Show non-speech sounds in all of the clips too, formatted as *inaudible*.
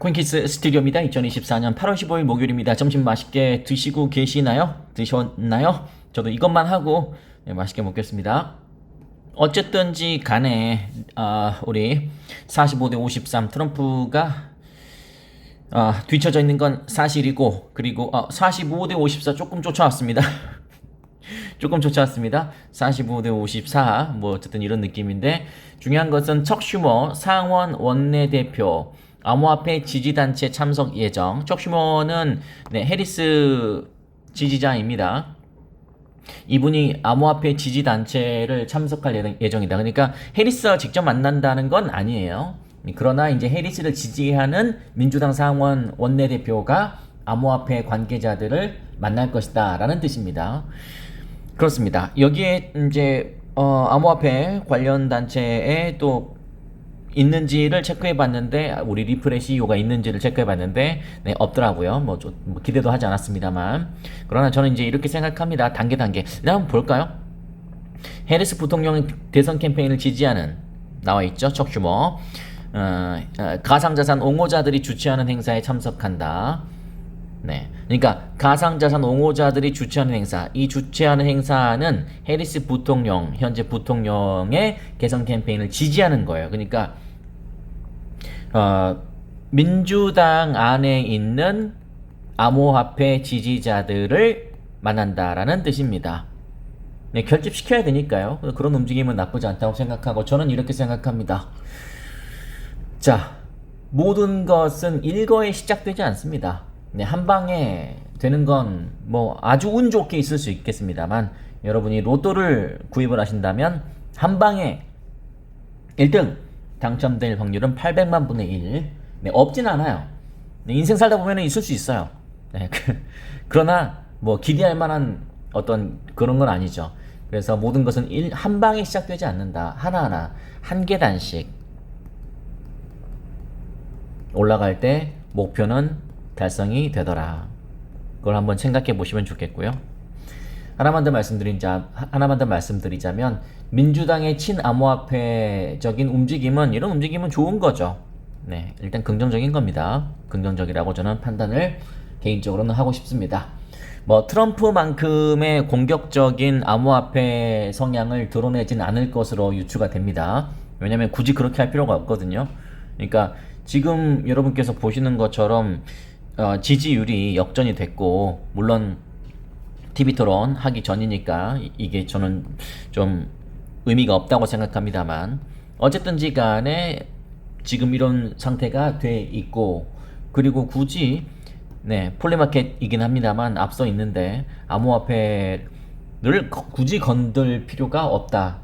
코인키스 스튜디오입니다. 2024년 8월 15일 목요일입니다. 점심 맛있게 드시고 계시나요? 드셨나요? 저도 이것만 하고 네, 맛있게 먹겠습니다. 어쨌든지 간에 아, 우리 45대 53 트럼프가 아, 뒤쳐져 있는 건 사실이고 그리고 아, 45대 54 조금 쫓아왔습니다. *laughs* 조금 쫓아왔습니다. 45대 54, 뭐 어쨌든 이런 느낌인데 중요한 것은 척 슈머 상원 원내대표 암호화폐 지지단체 참석 예정. 척슈머는 네, 해리스 지지자입니다. 이분이 암호화폐 지지단체를 참석할 예정- 예정이다. 그러니까 해리스와 직접 만난다는 건 아니에요. 그러나 이제 해리스를 지지하는 민주당 상원 원내대표가 암호화폐 관계자들을 만날 것이다. 라는 뜻입니다. 그렇습니다. 여기에 이제 어, 암호화폐 관련 단체에 또 있는지를 체크해 봤는데 우리 CEO가 있는지를 체크해 봤는데 네, 없더라고요. 뭐, 좀, 뭐 기대도 하지 않았습니다만 그러나 저는 이제 이렇게 생각합니다. 단계 단계. 일단 한번 볼까요? 해리스 부통령 대선 캠페인을 지지하는 나와 있죠. 척슈머. 어, 어, 가상자산 옹호자들이 주최하는 행사에 참석한다. 네. 그러니까 가상자산 옹호자들이 주최하는 행사, 이 주최하는 행사는 해리스 부통령, 현재 부통령의 개선 캠페인을 지지하는 거예요. 그러니까 어, 민주당 안에 있는 암호화폐 지지자들을 만난다라는 뜻입니다. 네, 결집시켜야 되니까요. 그런 움직임은 나쁘지 않다고 생각하고 저는 이렇게 생각합니다. 자, 모든 것은 일거에 시작되지 않습니다. 네, 한 방에 되는 건 뭐 아주 운 좋게 있을 수 있겠습니다만 여러분이 로또를 구입을 하신다면 한 방에 1등 당첨될 확률은 800만 분의 1. 네, 없진 않아요. 네, 인생 살다 보면 있을 수 있어요. 네, 그, 그러나 뭐 기대할 만한 어떤 그런 건 아니죠. 그래서 모든 것은 일, 한 방에 시작되지 않는다. 하나하나 한 계단씩 올라갈 때 목표는 달성이 되더라. 그걸 한번 생각해 보시면 좋겠고요. 하나만 더 말씀드리자 하나만 더 말씀드리자면 민주당의 친암호화폐적인 움직임은 이런 움직임은 좋은 거죠. 네, 일단 긍정적인 겁니다. 긍정적이라고 저는 판단을 개인적으로는 하고 싶습니다. 뭐 트럼프만큼의 공격적인 암호화폐 성향을 드러내진 않을 것으로 유추가 됩니다. 왜냐면 굳이 그렇게 할 필요가 없거든요. 그러니까 지금 여러분께서 보시는 것처럼 어, 지지율이 역전이 됐고 물론 TV 토론 하기 전이니까 이- 이게 저는 좀 의미가 없다고 생각합니다만 어쨌든지 간에 지금 이런 상태가 돼 있고 그리고 굳이 네 폴리마켓이긴 합니다만 앞서 있는데 암호화폐를 거- 굳이 건들 필요가 없다.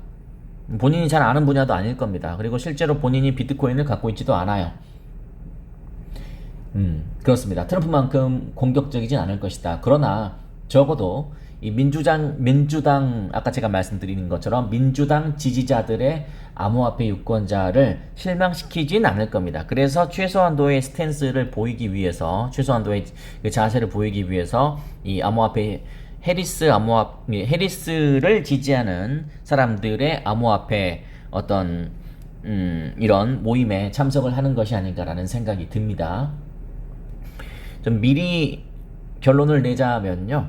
본인이 잘 아는 분야도 아닐 겁니다. 그리고 실제로 본인이 비트코인을 갖고 있지도 않아요 음, 그렇습니다. 트럼프만큼 공격적이진 않을 것이다. 그러나 적어도 이 민주당 민주당 아까 제가 말씀드린 것처럼 민주당 지지자들의 암호화폐 유권자를 실망시키진 않을 겁니다. 그래서 최소한도의 스탠스를 보이기 위해서 최소한도의 그 자세를 보이기 위해서 이 암호화폐 해리스 암호화 해리스를 지지하는 사람들의 암호화폐 어떤 음, 이런 모임에 참석을 하는 것이 아닌가라는 생각이 듭니다. 좀 미리 결론을 내자면요.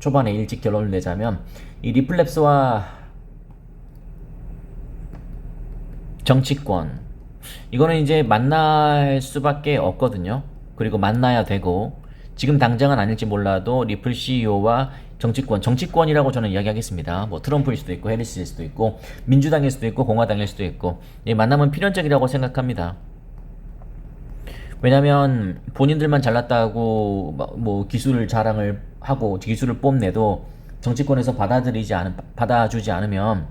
초반에 일찍 결론을 내자면 이 리플랩스와 정치권 이거는 이제 만날 수밖에 없거든요. 그리고 만나야 되고 지금 당장은 아닐지 몰라도 리플 CEO와 정치권, 정치권이라고 저는 이야기하겠습니다. 뭐 트럼프일 수도 있고 해리스일 수도 있고 민주당일 수도 있고 공화당일 수도 있고 이 만남은 필연적이라고 생각합니다. 왜냐면 본인들만 잘났다고 막뭐 기술을 자랑을 하고 기술을 뽐내도 정치권에서 받아들이지 않은 받아주지 않으면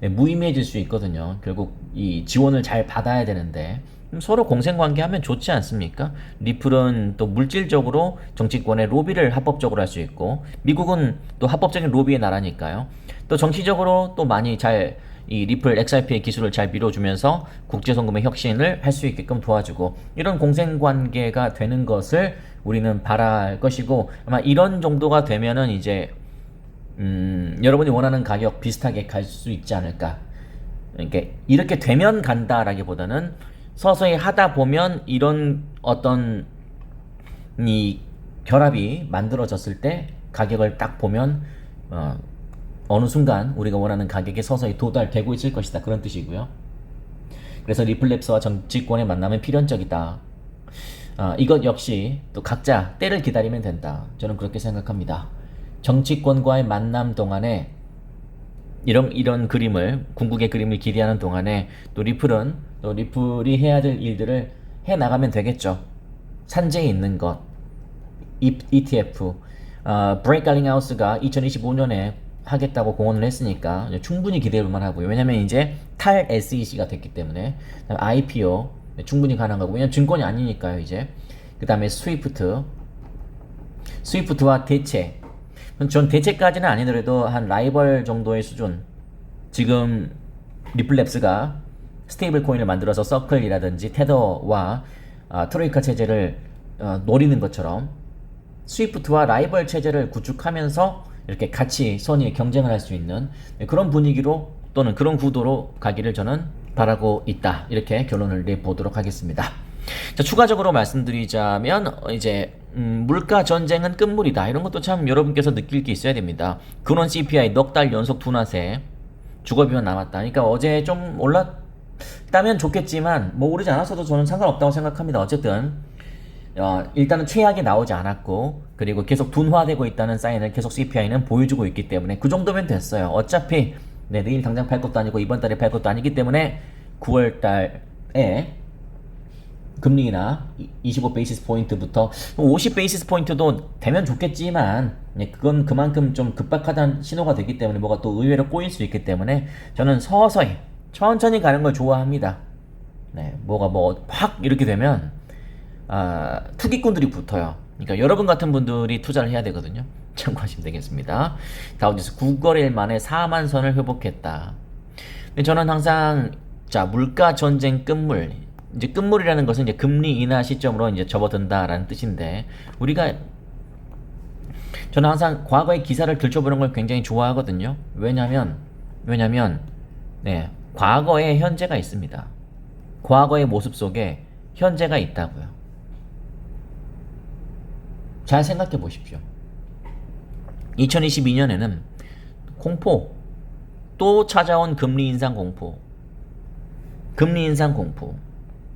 네, 무의미해질 수 있거든요. 결국 이 지원을 잘 받아야 되는데 음, 서로 공생 관계하면 좋지 않습니까? 리플은 또 물질적으로 정치권의 로비를 합법적으로 할 수 있고 미국은 또 합법적인 로비의 나라니까요. 또 정치적으로 또 많이 잘 이 리플 XRP의 기술을 잘 밀어주면서 국제송금의 혁신을 할 수 있게끔 도와주고 이런 공생관계가 되는 것을 우리는 바랄 것이고 아마 이런 정도가 되면은 이제 음, 여러분이 원하는 가격 비슷하게 갈 수 있지 않을까. 그러니까 이렇게 되면 간다라기보다는 서서히 하다 보면 이런 어떤 이 결합이 만들어졌을 때 가격을 딱 보면 어, 어느 순간 우리가 원하는 가격에 서서히 도달되고 있을 것이다 그런 뜻이고요. 그래서 리플랩스와 정치권의 만남은 필연적이다. 아, 이것 역시 또 각자 때를 기다리면 된다. 저는 그렇게 생각합니다. 정치권과의 만남 동안에 이런 이런 그림을 궁극의 그림을 기대하는 동안에 또 리플은 또 리플이 해야 될 일들을 해 나가면 되겠죠. 산재에 있는 것, E- ETF, 어, 브레이크 갈링 하우스가 2025년에 하겠다고 공언을 했으니까 충분히 기대할 만하고요. 왜냐면 이제 탈 SEC가 됐기 때문에 IPO 충분히 가능하고 왜냐면 증권이 아니니까요 이제. 그 다음에 스위프트 스위프트와 대체. 전 대체까지는 아니더라도 한 라이벌 정도의 수준. 지금 리플랩스가 스테이블 코인을 만들어서 서클이라든지 테더와 아, 트로이카 체제를 어, 노리는 것처럼 스위프트와 라이벌 체제를 구축하면서 이렇게 같이 선의의 경쟁을 할 수 있는 그런 분위기로 또는 그런 구도로 가기를 저는 바라고 있다. 이렇게 결론을 내보도록 하겠습니다. 자, 추가적으로 말씀드리자면 어, 이제 음, 물가 전쟁은 끝물이다. 이런 것도 참 여러분께서 느낄 게 있어야 됩니다. 근원 CPI 넉 달 연속 둔화세 주거비만 남았다. 그러니까 어제 좀 올랐다면 좋겠지만 뭐 오르지 않았어도 저는 상관없다고 생각합니다. 어쨌든 어, 일단은 최악이 나오지 않았고 그리고 계속 둔화되고 있다는 사인을 계속 CPI는 보여주고 있기 때문에 그 정도면 됐어요. 어차피 네, 내일 당장 팔 것도 아니고 이번 달에 팔 것도 아니기 때문에 9월 달에 금리나 25 베이시스 포인트부터 50 베이시스 포인트도 되면 좋겠지만 네, 그건 그만큼 좀 급박하다는 신호가 되기 때문에 뭐가 또 의외로 꼬일 수 있기 때문에 저는 서서히 천천히 가는 걸 좋아합니다. 네, 뭐가 뭐 확 이렇게 되면 아, 투기꾼들이 붙어요. 그러니까 여러분 같은 분들이 투자를 해야 되거든요. 참고하시면 되겠습니다. 다우지수 9거래일 만에 4만 선을 회복했다. 근데 저는 항상 자 물가 전쟁 끝물 이제 끝물이라는 것은 이제 금리 인하 시점으로 이제 접어든다라는 뜻인데 우리가 저는 항상 과거의 기사를 들춰보는 걸 굉장히 좋아하거든요. 왜냐면 왜냐면 네 과거에 현재가 있습니다. 과거의 모습 속에 현재가 있다고요. 잘 생각해 보십시오. 2022년에는 공포, 또 찾아온 금리 인상 공포, 금리 인상 공포,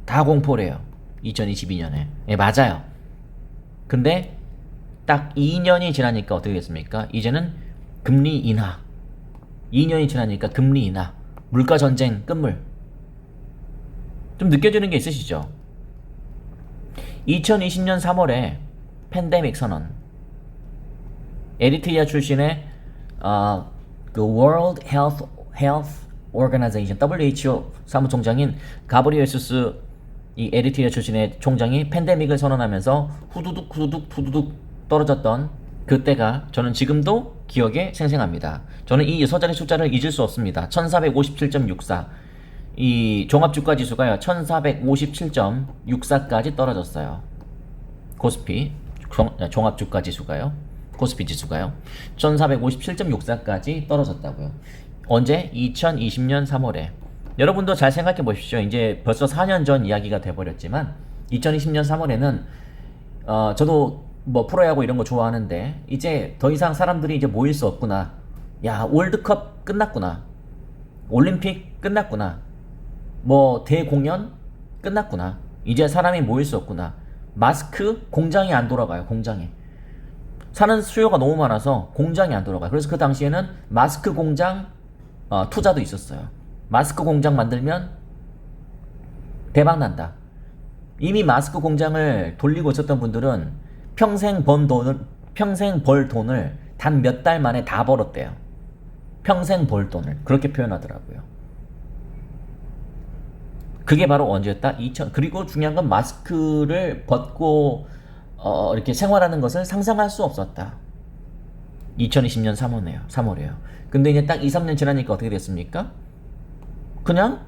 다 공포래요. 2022년에. 예, 맞아요. 근데 딱 2년이 지나니까 어떻게 됐습니까? 이제는 금리 인하. 2년이 지나니까 금리 인하. 물가 전쟁 끝물. 좀 느껴지는 게 있으시죠? 2020년 3월에 팬데믹 선언. 에리트리아 출신의 어, 그 World Health Health Organization WHO 사무총장인 가브리엘 수스 이 에리트리아 출신의 총장이 팬데믹을 선언하면서 후두둑 후두둑 후두둑 떨어졌던 그때가 저는 지금도 기억에 생생합니다. 저는 이 서자리 숫자를 잊을 수 없습니다. 1457.64. 이 종합주가 지수가요. 1457.64까지 떨어졌어요. 코스피 종- 종합주가 지수가요. 코스피 지수가요. 1457.64까지 떨어졌다고요. 언제? 2020년 3월에. 여러분도 잘 생각해 보십시오. 이제 벌써 4년 전 이야기가 돼 버렸지만 2020년 3월에는 어, 저도 뭐 프로야구 이런 거 좋아하는데 이제 더 이상 사람들이 이제 모일 수 없구나. 야, 월드컵 끝났구나. 올림픽 끝났구나. 뭐 대공연 끝났구나. 이제 사람이 모일 수 없구나. 마스크 공장이 안 돌아가요. 공장이. 사는 수요가 너무 많아서 공장이 안 돌아가요. 그래서 그 당시에는 마스크 공장 어, 투자도 있었어요. 마스크 공장 만들면 대박 난다. 이미 마스크 공장을 돌리고 있었던 분들은 평생 번 돈을 평생 벌 돈을 단 몇 달 만에 다 벌었대요. 평생 벌 돈을 그렇게 표현하더라고요. 그게 바로 언제였다? 2000 그리고 중요한 건 마스크를 벗고 어, 이렇게 생활하는 것을 상상할 수 없었다. 2020년 3월이에요. 3월이에요. 근데 이제 딱 2, 3년 지나니까 어떻게 됐습니까? 그냥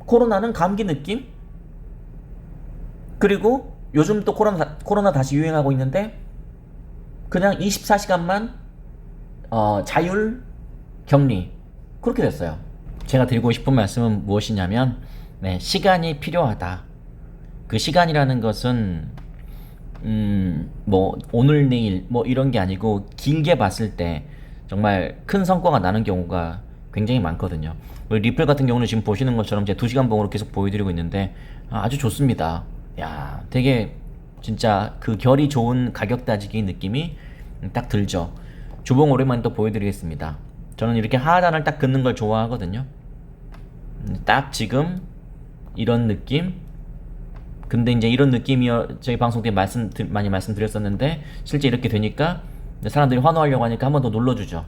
코로나는 감기 느낌? 그리고 요즘 또 코로나, 코로나 다시 유행하고 있는데 그냥 24시간만 어, 자율 격리 그렇게 됐어요. 제가 드리고 싶은 말씀은 무엇이냐면 네, 시간이 필요하다. 그 시간이라는 것은 음, 뭐 오늘 내일 뭐 이런 게 아니고 길게 봤을 때 정말 큰 성과가 나는 경우가 굉장히 많거든요. 우리 리플 같은 경우는 지금 보시는 것처럼 제 2시간 봉으로 계속 보여드리고 있는데 아, 아주 좋습니다. 야, 되게 진짜 그 결이 좋은 가격 따지기 느낌이 딱 들죠. 주봉 오랜만에 또 보여드리겠습니다. 저는 이렇게 하단을 딱 긋는 걸 좋아하거든요. 음, 딱 지금 이런 느낌. 근데 이제 이런 느낌이요. 저희 방송 때 말씀 드- 많이 말씀드렸었는데 실제 이렇게 되니까 사람들이 환호하려고 하니까 한 번 더 눌러주죠.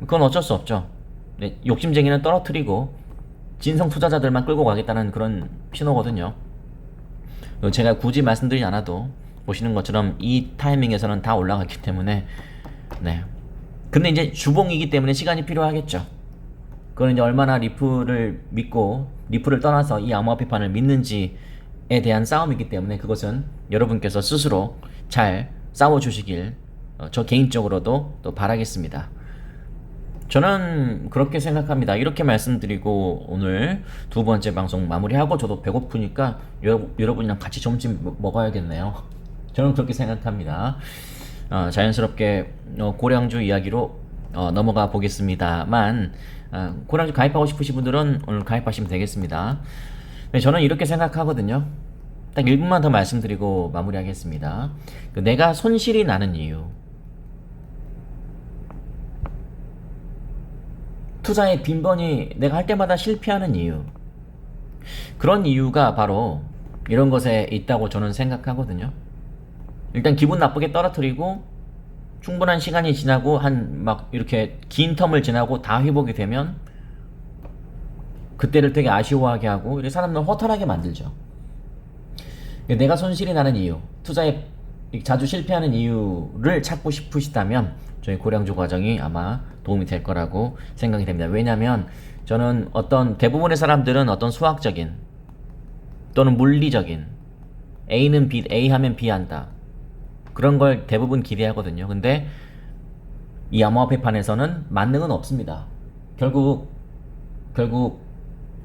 그건 어쩔 수 없죠. 네, 욕심쟁이는 떨어뜨리고 진성 투자자들만 끌고 가겠다는 그런 신호거든요. 어, 제가 굳이 말씀드리지 않아도 보시는 것처럼 이 타이밍에서는 다 올라갔기 때문에 네. 근데 이제 주봉이기 때문에 시간이 필요하겠죠. 그건 이제 얼마나 리플을 믿고 리플을 떠나서 이 암호화폐판을 믿는지에 대한 싸움이기 때문에 그것은 여러분께서 스스로 잘 싸워 주시길 어, 저 개인적으로도 또 바라겠습니다. 저는 그렇게 생각합니다. 이렇게 말씀드리고 오늘 두 번째 방송 마무리하고 저도 배고프니까 여러, 여러분이랑 같이 점심 먹- 먹어야겠네요. 저는 그렇게 생각합니다. 어, 자연스럽게 어, 고량주 이야기로 어, 넘어가 보겠습니다만 어, 고량주 가입하고 싶으신 분들은 오늘 가입하시면 되겠습니다. 네, 저는 이렇게 생각하거든요. 딱 1분만 더 말씀드리고 마무리하겠습니다. 그 내가 손실이 나는 이유. 투자의 빈번히 내가 할 때마다 실패하는 이유. 그런 이유가 바로 이런 것에 있다고 저는 생각하거든요. 일단 기분 나쁘게 떨어뜨리고 충분한 시간이 지나고 한 막 이렇게 긴 텀을 지나고 다 회복이 되면 그때를 되게 아쉬워하게 하고 이렇게 사람들 허탈하게 만들죠. 내가 손실이 나는 이유, 투자에 자주 실패하는 이유를 찾고 싶으시다면 저희 고량주 과정이 아마 도움이 될 거라고 생각이 됩니다. 왜냐하면 저는 어떤 대부분의 사람들은 어떤 수학적인 또는 물리적인 A는 B, A 하면 B 한다. 그런 걸 대부분 기대하거든요. 근데 이 암호화폐판에서는 만능은 없습니다. 결국 결국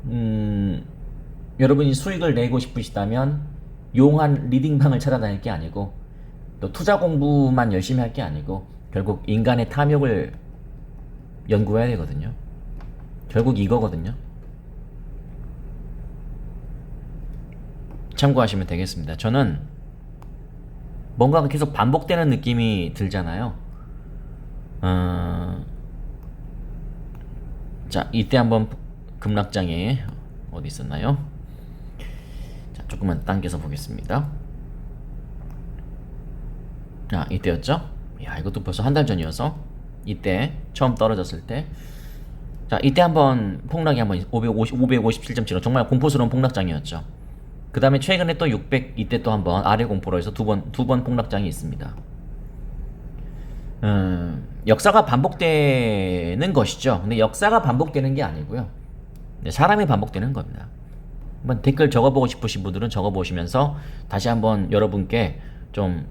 음, 여러분이 수익을 내고 싶으시다면 용한 리딩방을 찾아다닐 게 아니고 또 투자 공부만 열심히 할 게 아니고 결국 인간의 탐욕을 연구해야 되거든요. 결국 이거거든요. 참고하시면 되겠습니다. 저는 뭔가가 계속 반복되는 느낌이 들잖아요. 어... 자, 이때 한번 급락장에 어디 있었나요? 자, 조금만 당겨서 보겠습니다. 아, 이때였죠? 야, 이것도 벌써 한 달 전이어서 이때 처음 떨어졌을 때 자, 이때 한번 폭락이 한번 550, 557.75 정말 공포스러운 폭락장이었죠. 그 다음에 최근에 또 600 이때 또 한번 아래 공포로 해서 두 번 두 번 폭락장이 있습니다. 음, 역사가 반복되는 것이죠. 근데 역사가 반복되는 게 아니고요. 네, 사람이 반복되는 겁니다. 한번 댓글 적어보고 싶으신 분들은 적어보시면서 다시 한번 여러분께 좀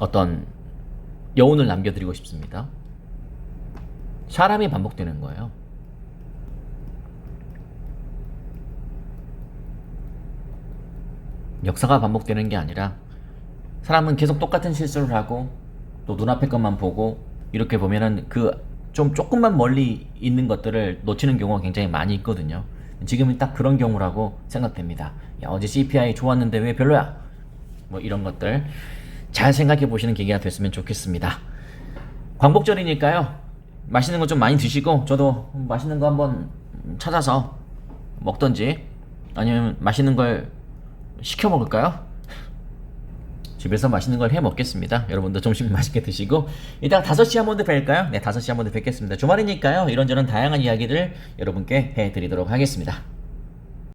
어떤 여운을 남겨드리고 싶습니다. 사람이 반복되는 거예요. 역사가 반복되는 게 아니라 사람은 계속 똑같은 실수를 하고 또 눈앞의 것만 보고 이렇게 보면은 그 좀 조금만 멀리 있는 것들을 놓치는 경우가 굉장히 많이 있거든요. 지금은 딱 그런 경우라고 생각됩니다. 야, 어제 CPI 좋았는데 왜 별로야? 뭐 이런 것들 잘 생각해 보시는 계기가 됐으면 좋겠습니다. 광복절이니까요. 맛있는 거 좀 많이 드시고 저도 맛있는 거 한번 찾아서 먹던지 아니면 맛있는 걸 시켜 먹을까요? 집에서 맛있는 걸 해 먹겠습니다. 여러분도 점심 *laughs* 맛있게 드시고 이따가 5시 한번 더 뵐까요? 네, 5시 한번 더 뵙겠습니다. 주말이니까요. 이런저런 다양한 이야기들 여러분께 해 드리도록 하겠습니다.